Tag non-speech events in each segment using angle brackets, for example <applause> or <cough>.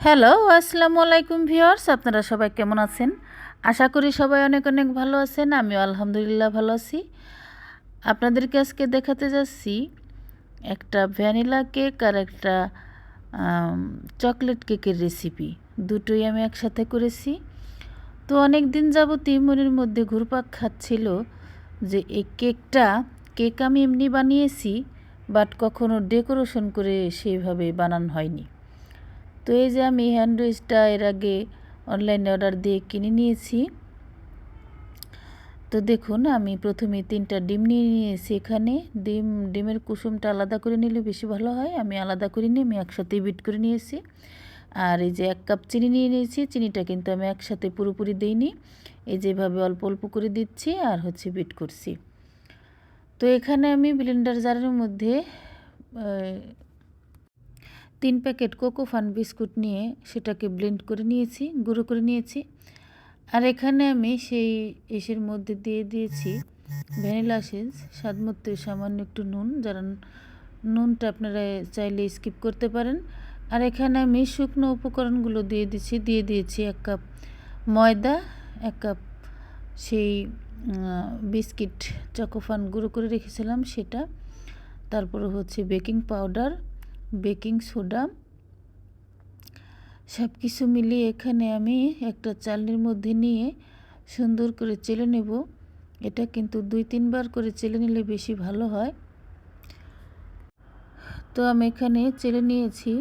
Hello আসসালামু আলাইকুম viewers, আপনারা সবাই কেমন আছেন? আশা করি সবাই অনেক অনেক ভালো আছেন, আমিও আলহামদুলিল্লাহ ভালো আছি। আপনাদেরকে আজকে দেখাতে যাচ্ছি একটা ভ্যানিলা কেক আর একটা চকলেট কেকের রেসিপি দুটোই আমি একসাথে করেছি। তো অনেক দিন যাবতই মনের মধ্যে ঘুরপাক খাচ্ছিল যে এই কেকটা, কেক আমি এমনি বানিয়েছি, বাট কখনো ডেকোরেশন করে সেইভাবে বানানো হয়নি। তো এই যে আমি হ্যান্ড হ্যান্ডউইচটা এর আগে অনলাইনে অর্ডার দিয়ে কিনে নিয়েছি। তো দেখুন, আমি প্রথমে তিনটা ডিম নিয়ে নিয়েছি এখানে। ডিম, ডিমের কুসুমটা আলাদা করে নিলে বেশি ভালো হয়। আমি আলাদা করে নিয়ে, আমি একসাথে বিট করে নিয়েছি। আর এই যে এক কাপ চিনি নিয়ে নিয়েছি। চিনিটা কিন্তু আমি একসাথে পুরোপুরি দিইনি। এই যেভাবে অল্প অল্প করে দিচ্ছি আর হচ্ছে বিট করছি। তো এখানে আমি ব্লেন্ডার জারের মধ্যে তিন প্যাকেট কোকো ফান বিস্কুট নিয়ে সেটাকে ব্লেন্ড করে নিয়েছি, গুঁড়ো করে নিয়েছি। আর এখানে আমি সেই এসের মধ্যে দিয়ে দিয়েছি ভ্যানিলা এসেন্স, স্বাদ মতো সামান্য একটু নুন, যারা নুনটা আপনারা চাইলে স্কিপ করতে পারেন। আর এখানে আমি শুকনো উপকরণগুলো দিয়ে দিচ্ছি দিয়ে দিয়েছি এক কাপ ময়দা, এক কাপ সেই বিস্কিট, চকোফান গুঁড়ো করে রেখেছিলাম সেটা। তারপরে হচ্ছে বেকিং পাউডার বেকিং সোডা। সব কিছু মিলিয়ে এখানে আমি একটা চালনির মধ্যে নিয়ে সুন্দর করে চেলে নেব। এটা কিন্তু দুই, তিনবার করে চেলে নিলে বেশি ভালো হয়। তো আমি এখানে চেলে নিয়েছি।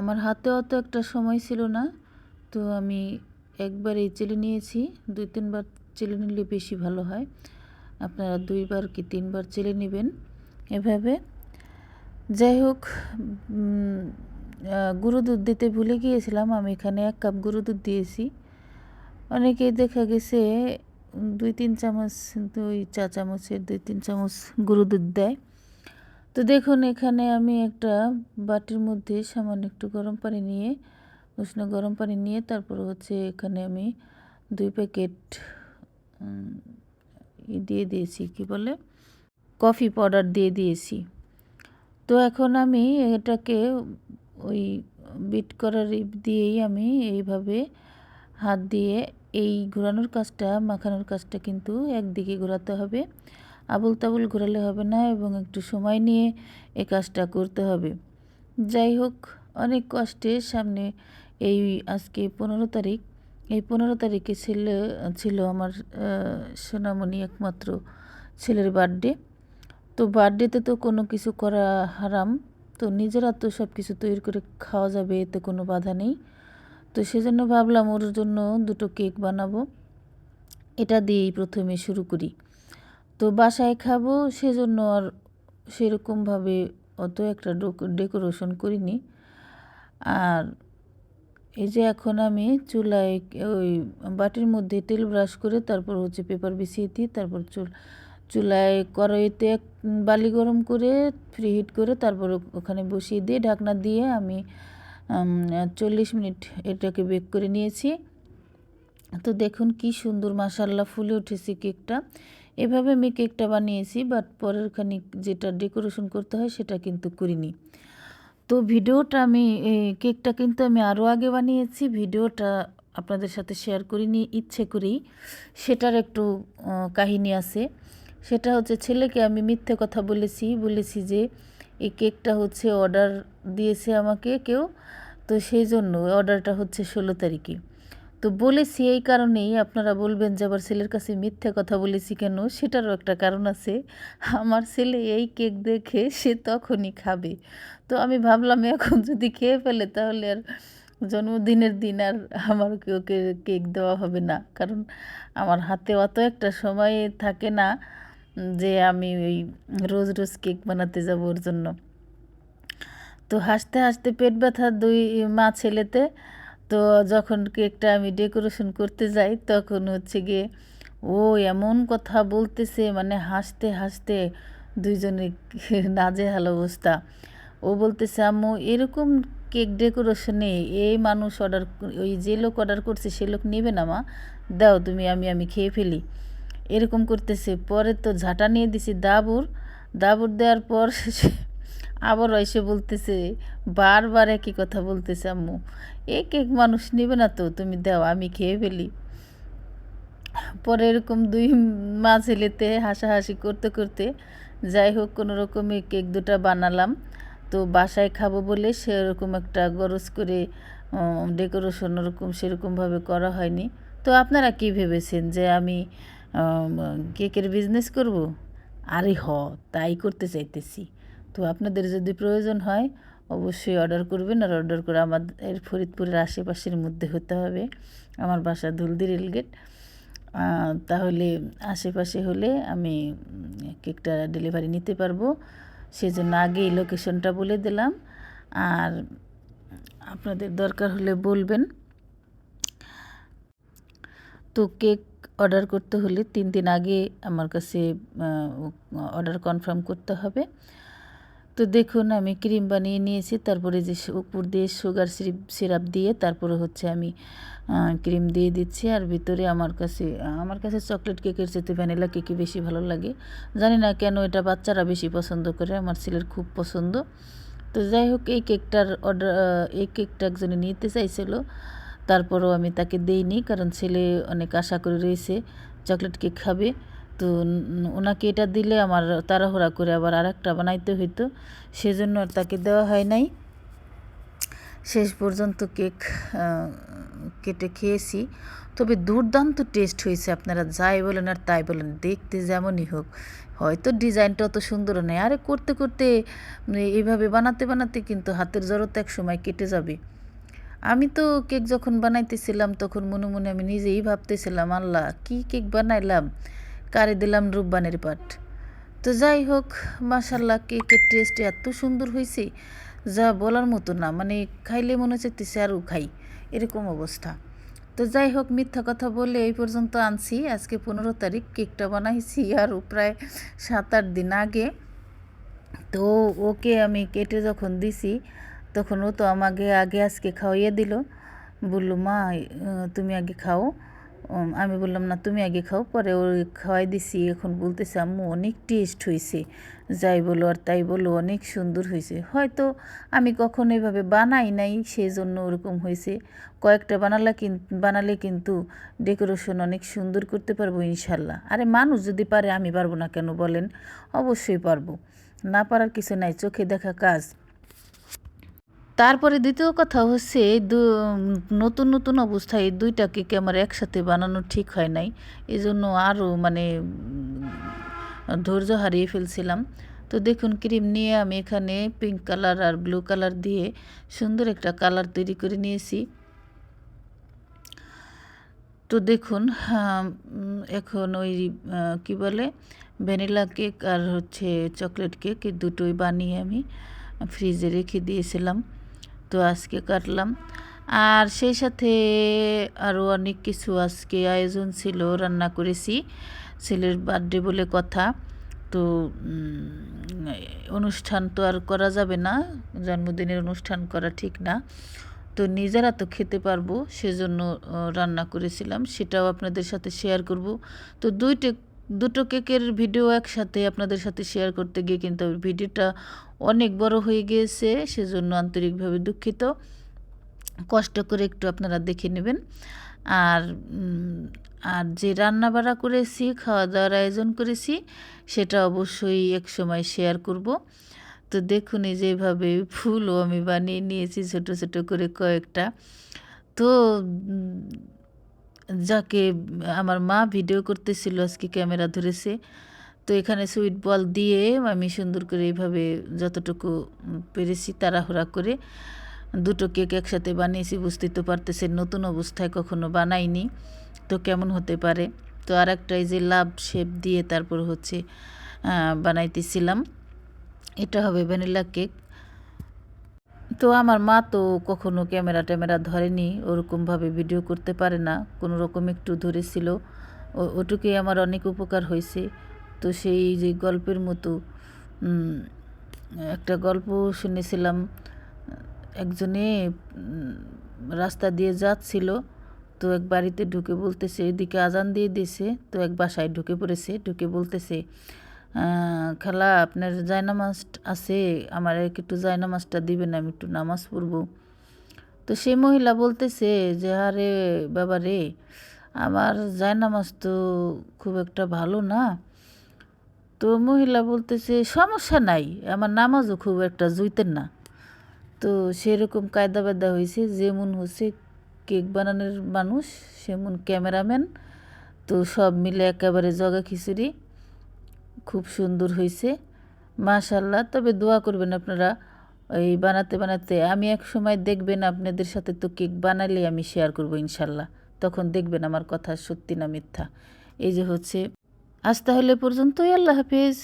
আমার হাতে অত একটা সময় ছিল না। তো আমি একবারেই চেলে নিয়েছি। দুই, তিনবার চেলে নিলে বেশি ভালো হয়। আপনারা দুইবার কি তিনবার চেলে নেবেন এভাবে। যাই হোক গুঁড়ো দুধ দিতে ভুলে গিয়েছিলাম, আমি এখানে এক কাপ গুঁড়ো দুধ দিয়েছি। অনেকেই দেখা গেছে, দুই তিন চামচ, দুই চা চামচের, দুই তিন চামচ গুঁড়ো দুধ দেয়। তো দেখুন, এখানে আমি একটা বাটির মধ্যে সামান্য একটু গরম পানি নিয়ে, উষ্ণ গরম পানি নিয়ে, তারপর হচ্ছে এখানে আমি দুই প্যাকেট দিয়ে দিয়েছি, কি বলে? কফি পাউডার দিয়ে দিয়েছি। তো এখন আমি এটাকে ওই বিট করার দিয়েই আমি এইভাবে হাত দিয়ে এই ঘোরানোর কাজটা, মাখানোর কাজটা কিন্তু একদিকে ঘোরাতে হবে। আবুল তাবুল ঘোরালে হবে না এবং একটু সময় নিয়ে এই কাজটা করতে হবে। যাই হোক, অনেক কষ্টে সামনে এই আজকে পনেরো তারিখ। এই পনেরো তারিখে ছেলে, ছিল আমার সোনামণি একমাত্র ছেলের বার্থডে। তো বার্থডেতে তো কোনো কিছু করা হারাম। তো নিজেরা তো সব কিছু তৈরি করে খাওয়া যাবে, এতে কোনো বাধা নেই। তো সেজন্য ভাবলাম ওর জন্য দুটো কেক বানাবো। এটা দিয়েই প্রথমে শুরু করি। তো বাসায় খাব, সেজন্য আর সেরকমভাবে অত একটা ডেকোরেশন করিনি। আর এই যে এখন আমি চুলায় ওই বাটির মধ্যে তেল ব্রাশ করে তারপর হচ্ছে পেপার বিছিয়ে দিই তারপর চুল চুলায় কড়াইতে বালি গরম করে ফ্রি হিট করে তারপর ওখানে বসিয়ে দিয়ে ঢাকনা দিয়ে আমি চল্লিশ মিনিট এটাকে বেক করে নিয়েছি। তো দেখুন কি সুন্দর মাসাল্লা ফুলে উঠেছে কেকটা। এভাবে আমি কেকটা বানিয়েছি বাট পরের খানিক যেটা ডেকোরেশন করতে হয় সেটা কিন্তু করিনি। তো ভিডিওটা আমি কেকটা কিন্তু আমি আরও আগে বানিয়েছি। ভিডিওটা আপনাদের সাথে শেয়ার করিনি, ইচ্ছে করেই। সেটার একটু কাহিনী আছে। সেটা হচ্ছে ছেলেকে আমি মিথ্যে কথা বলেছি বলেছি যে এই কেকটা হচ্ছে অর্ডার দিয়েছে আমাকে কেউ, তো সেই জন্য অর্ডারটা হচ্ছে ষোলো তারিখে। তো বলেছি এই কারণেই আপনারা বলবেন যে আবার ছেলের কাছে মিথ্যে কথা বলেছি কেন? সেটারও একটা কারণ আছে। আমার ছেলে এই কেক দেখে সে তখনই খাবে। তো আমি ভাবলাম এখন যদি খেয়ে ফেলে তাহলে আর জন্মদিনের দিন আর আমার ওকে কেক দেওয়া হবে না। কারণ আমার হাতে অত একটা সময় থাকে না। যে আমি ওই রোজ রোজ কেক বানাতে যাব ওর জন্য। তো হাসতে হাসতে পেট ব্যথা দুই মা ছেলেতে, তো যখন কেকটা আমি ডেকোরেশন করতে যাই, তখন হচ্ছে গিয়ে ও এমন কথা বলতেছে মানে হাসতে হাসতে দুইজনে <laughs> নাজেহাল অবস্থা। ও বলতেছে, আম্মু, এরকম কেক ডেকোরেশনে এই মানুষ অর্ডার ওই যে লোক অর্ডার করছে, সে লোক নেবে না মা। দাও তুমি, আমি আমি খেয়ে ফেলি। এরকম করতেছে। পরে তো ঝাঁটা নিয়ে দিছি দাবুর। দাবুর দেওয়ার পর আবারও এসে বলতেছে, বারবার একই কথা বলতেছে আম্মু। এক এক মানুষ নেবে না তো, তুমি দাও, আমি খেয়ে ফেলি। পরে এরকম দুই মা ছেলেতে হাসাহাসি করতে করতে যাই হোক, কোনো রকমে কেক দুটা বানালাম। তো বাসায় খাব বলে সেরকম একটা গরজ করে ডেকোরেশন ওরকম সেরকমভাবে করা হয়নি। তো আপনারা কি ভেবেছেন যে আমি কেকের বিজনেস করব? আরে হ, তাই করতে চাইতেছি। তো আপনাদের যদি প্রয়োজন হয়, অবশ্যই অর্ডার করবেন আর অর্ডার করে আমাদের ফরিদপুরের আশেপাশের মধ্যে হতে হবে, আমার বাসা ধুলদি রেলগেট। তাহলে আশেপাশে হলে আমি কেকটা ডেলিভারি নিতে পারব। সেজন্য আগেই লোকেশনটা বলে দিলাম। আর আপনাদের দরকার হলে বলবেন। তো কেক অর্ডার করতে হলে তিন দিন আগে আমার কাছে অর্ডার কনফার্ম করতে হবে। তো দেখুন, আমি ক্রিম বানিয়ে নিয়েছি, তারপরে যে উপর দিয়ে সুগার সিরাপ সিরাপ দিয়ে তারপরে হচ্ছে আমি ক্রিম দিয়ে দিচ্ছি। আর ভিতরে আমার কাছে আমার কাছে চকলেট কেকের চেতে ভ্যানিলা কেকই বেশি ভালো লাগে। জানি না কেন এটা বাচ্চারা বেশি পছন্দ করে, আমার ছেলের খুব পছন্দ। তো যাই হোক, এই কেকটার অর্ডার এই কেকটা একজনে নিতে চাইছিল। তারপরও আমি তাকে দেইনি, কারণ ছেলে অনেক আশা করে রয়েছে চকলেট কেক খাবে। তো ওনাকে এটা দিলে আমার তাড়াহুড়া করে আবার আর একটা বানাইতে হইতো, সেজন্য আর তাকে দেওয়া হয় নাই। শেষ পর্যন্ত কেক কেটে খেয়েছি। তবে দুর্দান্ত টেস্ট হয়েছে, আপনারা যাই বলেন আর তাই বলেন, দেখতে যেমনই হোক। হয়তো ডিজাইনটা অত সুন্দর নেই আরে করতে করতে এইভাবে বানাতে বানাতে কিন্তু হাতের জড়তা এক সময় কেটে যাবে। আমি তো কেক যখন বানাইতেছিলাম, তখন মনে মনে আমি নিজেই ভাবতেছিলাম, আল্লাহ, কি কেক বানাইলাম? কারে দিলাম রূপবানের পাট তো যাই হোক মাসাল্লাহ কেকের টেস্ট এত সুন্দর হয়েছে যা বলার মতো না মানে খাইলে মনে চাইতেছে আরও খাই, এরকম অবস্থা। তো যাই হোক, মিথ্যা কথা বলে এই পর্যন্ত আনছি, আজকে পনেরো তারিখ, কেকটা বানাইছি আর প্রায় সাত আট দিন আগে। তো ওকে আমি কেটে যখন দিছি তখন ও তো আমাকে আগে আজকে খাওয়াইয়ে দিল। বলল, মা তুমি আগে খাও। আমি বললাম, না, তুমি আগে খাও, পরে ওর খাওয়াই দিছি। এখন বলতেছে, আম্মু, অনেক টেস্ট হয়েছে যাই বলো আর তাই বলো, অনেক সুন্দর হয়েছে হয়তো আমি কখনো এভাবে বানাই নাই সেই জন্য ওরকম হয়েছে কয়েকটা বানালে বানালে কিন্তু ডেকোরেশন অনেক সুন্দর করতে পারব, ইনশাল্লাহ। আরে, মানুষ যদি পারে, আমি পারব না কেন বলেন? অবশ্যই পারব। না পারার কিছু নাই, চোখে দেখা কাজ। তারপরে দ্বিতীয় কথা হচ্ছে, দু, নতুন নতুন অবস্থায় দুইটা কেক আমার একসাথে বানানো ঠিক হয় নাই। এই জন্য আরও মানে ধৈর্য হারিয়ে ফেলছিলাম। তো দেখুন, ক্রিম নিয়ে আমি এখানে পিঙ্ক কালার আর ব্লু কালার দিয়ে সুন্দর একটা কালার তৈরি করে নিয়েছি। তো দেখুন এখন ওই কি বলে, ভ্যানিলা কেক আর হচ্ছে চকলেট কেক, এই দুটোই বানিয়ে আমি ফ্রিজে রেখে দিয়েছিলাম। তো আজকে কাটলাম। আর সেই সাথে আরও অনেক কিছু আজকে আয়োজন ছিল, রান্না করেছি। ছেলের বার্থডে বলে কথা। তো অনুষ্ঠান তো আর করা যাবে না। জন্মদিনের অনুষ্ঠান করা ঠিক না। তো নিজেরা তো খেতে পারব, সেজন্য রান্না করেছিলাম। সেটাও আপনাদের সাথে শেয়ার করব। তো দুইটা দুটো কেকের ভিডিও একসাথে আপনাদের সাথে শেয়ার করতে গিয়ে কিন্তু ভিডিওটা অনেক বড় হয়ে গিয়েছে, সেজন্য আন্তরিকভাবে দুঃখিত। কষ্ট করে একটু আপনারা দেখে নেবেন। আর আর যে রান্না বাড়া করেছি খাওয়া দাওয়ার আয়োজন করেছি, সেটা অবশ্যই এক সময় শেয়ার করব। তো দেখুন এই যেভাবে ফুলও আমি বানিয়ে নিয়েছি, ছোট ছোট করে কয়েকটা। তো যাকে, আমার মা ভিডিও করতেছিল আজকে ক্যামেরা ধরেছে। তো এখানে সুইট বল দিয়ে আমি সুন্দর করে এইভাবে যতটুকু পেরেছি তাড়াহুড়া করে দুটো কেক একসাথে বানিয়েছি, বুঝতেই তো পারতেছে নতুন অবস্থায় কখনো বানাইনি। তো কেমন হতে পারে? তো আর একটা এই যে লাভ শেপ দিয়ে তারপর হচ্ছে বানাইতেছিলাম। এটা হবে ভ্যানিলা কেক তো আমার মা তো কখনো ক্যামেরা ট্যামেরা ধরেনি, ওরকমভাবে ভিডিও করতে পারে না কোনো রকম একটু ধরেছিল। ওটুকুই আমার অনেক উপকার হয়েছে। তো সেই যে গল্পের মতো একটা গল্প শুনেছিলাম, একজনে রাস্তা দিয়ে যাচ্ছিল, তো এক বাড়িতে ঢুকে বলতেছে, এদিকে আজান দিয়ে দিয়েছে। তো এক বাসায় ঢুকে পড়েছে, ঢুকে বলতেছে খালা, আপনার জায়নামাজ আছে, আমার একটু জায়নামাজটা দিবেন, আমি একটু নামাজ পড়ব। তো সেই মহিলা বলতেছে যে, আরে বাবা রে, আমার জায়নামাজ তো খুব একটা ভালো না। তো মহিলা বলতেছে, সমস্যা নাই, আমার নামাজও খুব একটা জুইতেন না। তো সেরকম কায়দা বায়দা হয়েছে যেমন হচ্ছে কেক বানানোর মানুষ, সেমন ক্যামেরাম্যান, তো সব মিলে একেবারে জগা খিচুড়ি। খুব সুন্দর হয়েছে মাশাল্লাহ তবে দোয়া করবেন আপনারা, এই বানাতে বানাতে। আমি এক সময় দেখবেন আপনাদের সাথে তো কেক বানালে আমি শেয়ার করব ইনশাল্লাহ তখন দেখবেন আমার কথা সত্যি না মিথ্যা। এই যে হচ্ছে, আজ তাহলে পর্যন্তই, আল্লাহ হাফিজ।